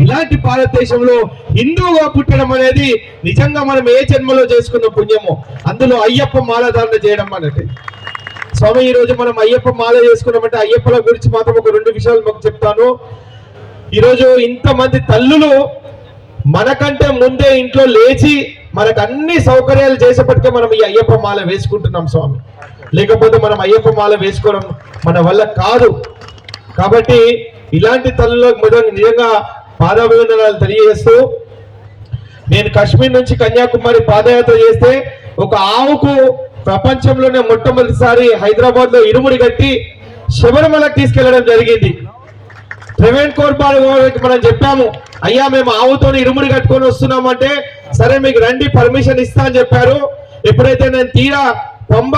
ఇలాంటి భారతదేశంలో హిందువుగా పుట్టడం అనేది నిజంగా మనం ఏ జన్మలో చేసుకున్న పుణ్యమో అందులో అయ్యప్ప మాలధారణ చేయడం అనేది స్వామి ఈ రోజు మనం అయ్యప్ప మాల చేసుకున్నామంటే అయ్యప్పల గురించి మాత్రం ఒక రెండు విషయాలు మాకు చెప్తాను. ఈరోజు ఇంతమంది తల్లులు మనకంటే ముందే ఇంట్లో లేచి మనకు అన్ని సౌకర్యాలు చేసేప్పటికే మనం ఈ అయ్యప్ప మాల వేసుకుంటున్నాం స్వామి. లేకపోతే మనం అయ్యప్ప మాల వేసుకోవడం మన వల్ల కాదు. కాబట్టి ఇలాంటి తల్లులకు మొదటి నిజంగా పాదాభివందనాలు తెలియజేస్తూ నేను కాశ్మీర్ నుంచి కన్యాకుమారి పాదయాత్ర చేస్తే ఒక ఆవుకు ప్రపంచంలోనే మొట్టమొదటిసారి హైదరాబాద్లో ఇరుముడి కట్టి శబరిమలకు తీసుకెళ్ళడం జరిగింది. ప్రైవేట్ కోర్పాడు వాళ్ళకి మనం చెప్పాము అయ్యా మేము ఆవుతో ఇరుముడి కట్టుకొని వస్తున్నామంటే సరే మీకు రండి పర్మిషన్ ఇస్తా అని చెప్పారు. ఎప్పుడైతే నేను తీరా పంబ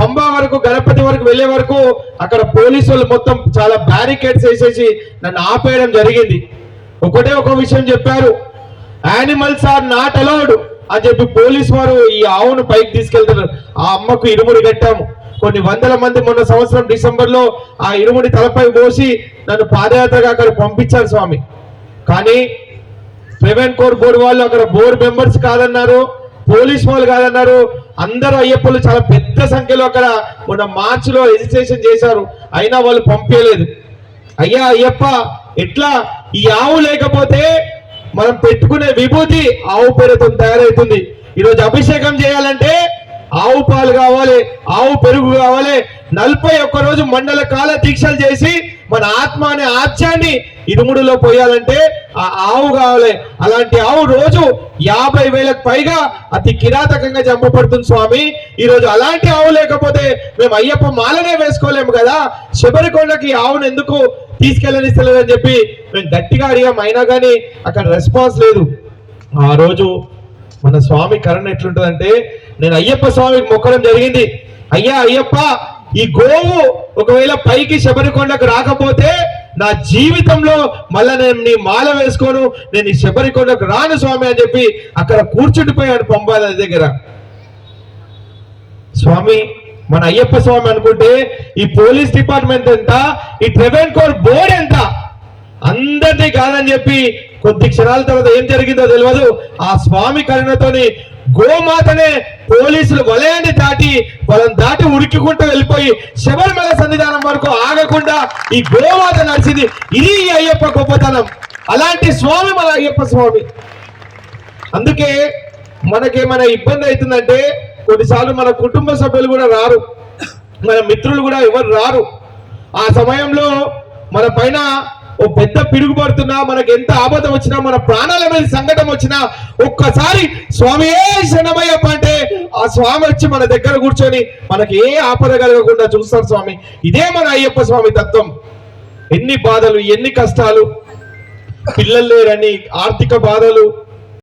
పంబ వరకు గణపతి వరకు వెళ్ళే వరకు అక్కడ పోలీసు వాళ్ళు మొత్తం చాలా బ్యారికేడ్స్ వేసేసి నన్ను ఆపేయడం జరిగింది. ఒకటే ఒక విషయం చెప్పారు. యానిమల్స్ ఆర్ నాట్ అలౌడ్ అని చెప్పి పోలీస్ వారు ఈ ఆవును పైకి తీసుకెళ్తారు ఆ అమ్మకు ఇరుముడి కట్టాము. కొన్ని వందల మంది మొన్న సంవత్సరం డిసెంబర్లో ఆ ఇరుముడి తలపై పోసి నన్ను పాదయాత్రగా అక్కడ పంపించారు స్వామి. కానీ ప్రివెంట్ కోర్ బోర్డు వాళ్ళు అక్కడ బోర్డు మెంబర్స్ కాదన్నారు పోలీస్ వాళ్ళు కాదన్నారు అందరూ అయ్యప్పలు చాలా పెద్ద సంఖ్యలో అక్కడ మొన్న మార్చిలో రిజిస్ట్రేషన్ చేశారు. అయినా వాళ్ళు పంపించలేదు. అయ్యా అయ్యప్ప ఎట్లా? ఈ ఆవు లేకపోతే మనం పెట్టుకునే విభూతి ఆవు పేరుతో తయారవుతుంది ఈరోజు అభిషేకం చేయాలంటే ఆవు పాలు కావాలి ఆవు పెరుగు కావాలి. నలభై ఒక్క రోజు మండల కాల దీక్షలు చేసి మన ఆత్మ అనే ఆత్యాన్ని ఇరుముడిలో పోయాలంటే ఆ ఆవు కావాలి. అలాంటి ఆవు రోజు యాభై వేలకు పైగా అతి కిరాతకంగా చంపబడుతుంది స్వామి. ఈరోజు అలాంటి ఆవు లేకపోతే మేము అయ్యప్ప మాలనే వేసుకోలేము కదా. శబరికొండకి ఆవును ఎందుకు తీసుకెళ్ళనిస్తలేదని చెప్పి మేము గట్టిగా అడిగాం. అయినా కానీ అక్కడ రెస్పాన్స్ లేదు. ఆ రోజు మన స్వామి కరుణ ఎట్లుంటదంటే నేను అయ్యప్ప స్వామికి మొక్కడం జరిగింది. అయ్యా అయ్యప్ప ఈ గోవు ఒకవేళ పైకి శబరికొండకు రాకపోతే నా జీవితంలో మళ్ళా నేను నీ మాల వేసుకోను నేను ఈ శబరికొండకు రాను స్వామి అని చెప్పి అక్కడ కూర్చుండిపోయాడు పంపాల దగ్గర. స్వామి మన అయ్యప్ప స్వామి అనుకుంటే ఈ పోలీస్ డిపార్ట్మెంట్ ఎంత ఈ ట్రెవెన్ కోర్ బోర్డు ఎంత? అందరినీ కాదని చెప్పి కొద్ది క్షణాల తర్వాత ఏం జరిగిందో తెలియదు ఆ స్వామి కరుణతోని గోమాతనే పోలీసులు వలయాన్ని దాటి వాళ్ళని దాటి ఉడికికుంటూ వెళ్ళిపోయి శబరిమల సన్నిధానం వరకు ఆగకుండా ఈ గోమాత నడిచింది. ఇది ఈ అయ్యప్ప గొప్పతనం. అలాంటి స్వామి మన అయ్యప్ప స్వామి. అందుకే మనకేమైనా ఇబ్బంది అవుతుందంటే కొన్నిసార్లు మన కుటుంబ సభ్యులు కూడా రారు. మన మిత్రులు కూడా ఎవరు రారు. ఆ సమయంలో మన పైన ఓ పెద్ద పిడుగుపడుతున్నా పడుతున్నా ఎంత ఆపద వచ్చినా మన ప్రాణాల మీద సంకటం వచ్చినా ఒక్కసారి స్వామి శరణమయ్యప్ప అంటే ఆ స్వామి వచ్చి మన దగ్గర కూర్చొని మనకి ఏ ఆపద కలగకుండా చూస్తారు స్వామి. ఇదే మన అయ్యప్ప స్వామి తత్వం. ఎన్ని బాధలు ఎన్ని కష్టాలు. పిల్లలు లేరని ఆర్థిక బాధలు